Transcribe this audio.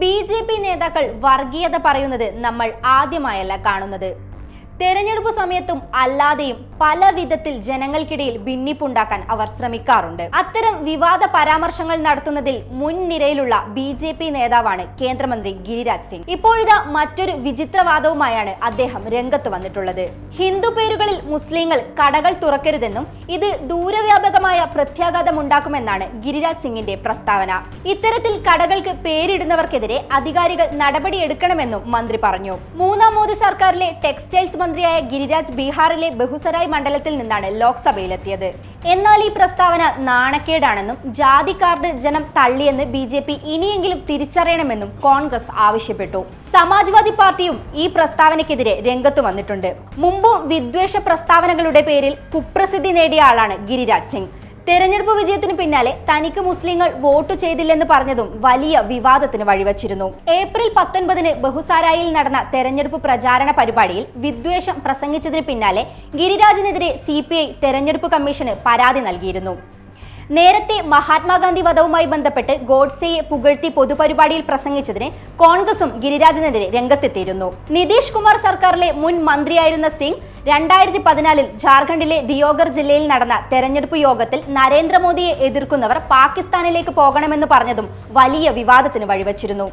B J P നേതാക്കൾ വർഗീയത പറയുന്നത് നമ്മൾ ആദ്യമായല്ല കാണുന്നത്. തെരഞ്ഞെടുപ്പ് സമയത്തും അല്ലാതെയും പല വിധത്തിൽ ജനങ്ങൾക്കിടയിൽ ഭിന്നിപ്പുണ്ടാക്കാൻ അവർ ശ്രമിക്കാറുണ്ട്. അത്തരം വിവാദ പരാമർശങ്ങൾ നടത്തുന്നതിൽ മുൻനിരയിലുള്ള ബി ജെ പി നേതാവാണ് കേന്ദ്രമന്ത്രി ഗിരിരാജ് സിംഗ്. ഇപ്പോഴിതാ മറ്റൊരു വിചിത്രവാദവുമായാണ് അദ്ദേഹം രംഗത്ത് വന്നിട്ടുള്ളത്. ഹിന്ദു പേരുകളിൽ മുസ്ലിങ്ങൾ കടകൾ തുറക്കരുതെന്നും ഇത് ദൂരവ്യാപകമായ പ്രത്യാഘാതം ഉണ്ടാക്കുമെന്നാണ് ഗിരിരാജ് സിംഗിന്റെ പ്രസ്താവന. ഇത്തരത്തിൽ കടകൾക്ക് പേരിടുന്നവർക്കെതിരെ അധികാരികൾ നടപടിയെടുക്കണമെന്നും മന്ത്രി പറഞ്ഞു. മൂന്നാം മോദി സർക്കാരിലെ ടെക്സ്റ്റൈൽസ് മന്ത്രിയായ ഗിരിരാജ് ബീഹാറിലെ ബഹുസരായ് മണ്ഡലത്തിൽ നിന്നാണ് ലോക്സഭയിലെത്തിയത്. എന്നാൽ ഈ പ്രസ്താവന നാണക്കേടാണെന്നും ജാതി കാർഡ് ജനം തള്ളിയെന്ന് ബി ജെ പി ഇനിയെങ്കിലും തിരിച്ചറിയണമെന്നും കോൺഗ്രസ് ആവശ്യപ്പെട്ടു. സമാജ്വാദി പാർട്ടിയും ഈ പ്രസ്താവനയ്ക്കെതിരെ രംഗത്ത് വന്നിട്ടുണ്ട്. മുമ്പും വിദ്വേഷ പ്രസ്താവനകളുടെ പേരിൽ കുപ്രസിദ്ധി നേടിയ ആളാണ് ഗിരിരാജ് സിംഗ്. തെരഞ്ഞെടുപ്പ് വിജയത്തിന് പിന്നാലെ തനിക്ക് മുസ്ലിങ്ങൾ വോട്ട് ചെയ്തില്ലെന്ന് പറഞ്ഞതും വലിയ വിവാദത്തിന് വഴിവച്ചിരുന്നു. ഏപ്രിൽ പത്തൊൻപതിന് ബഹുസാരായിൽ നടന്ന തെരഞ്ഞെടുപ്പ് പ്രചാരണ പരിപാടിയിൽ വിദ്വേഷം പ്രസംഗിച്ചതിന് പിന്നാലെ ഗിരിരാജിനെതിരെ സി പി ഐ തെരഞ്ഞെടുപ്പ് കമ്മീഷന് പരാതി നൽകിയിരുന്നു. നേരത്തെ മഹാത്മാഗാന്ധി വധവുമായി ബന്ധപ്പെട്ട് ഗോഡ്സെയെ പുകഴ്ത്തി പൊതുപരിപാടിയിൽ പ്രസംഗിച്ചതിന് കോൺഗ്രസും ഗിരിരാജനെതിരെ രംഗത്തെത്തിയിരുന്നു. നിതീഷ് കുമാർ സർക്കാരിലെ മുൻ മന്ത്രിയായിരുന്ന സിംഗ് രണ്ടായിരത്തി പതിനാലിൽ ജാർഖണ്ഡിലെ ദിയോഗർ ജില്ലയിൽ നടന്ന തെരഞ്ഞെടുപ്പ് യോഗത്തിൽ നരേന്ദ്രമോദിയെ എതിർക്കുന്നവർ പാകിസ്ഥാനിലേക്ക് പോകണമെന്ന് പറഞ്ഞതും വലിയ വിവാദത്തിന് വഴിവച്ചിരുന്നു.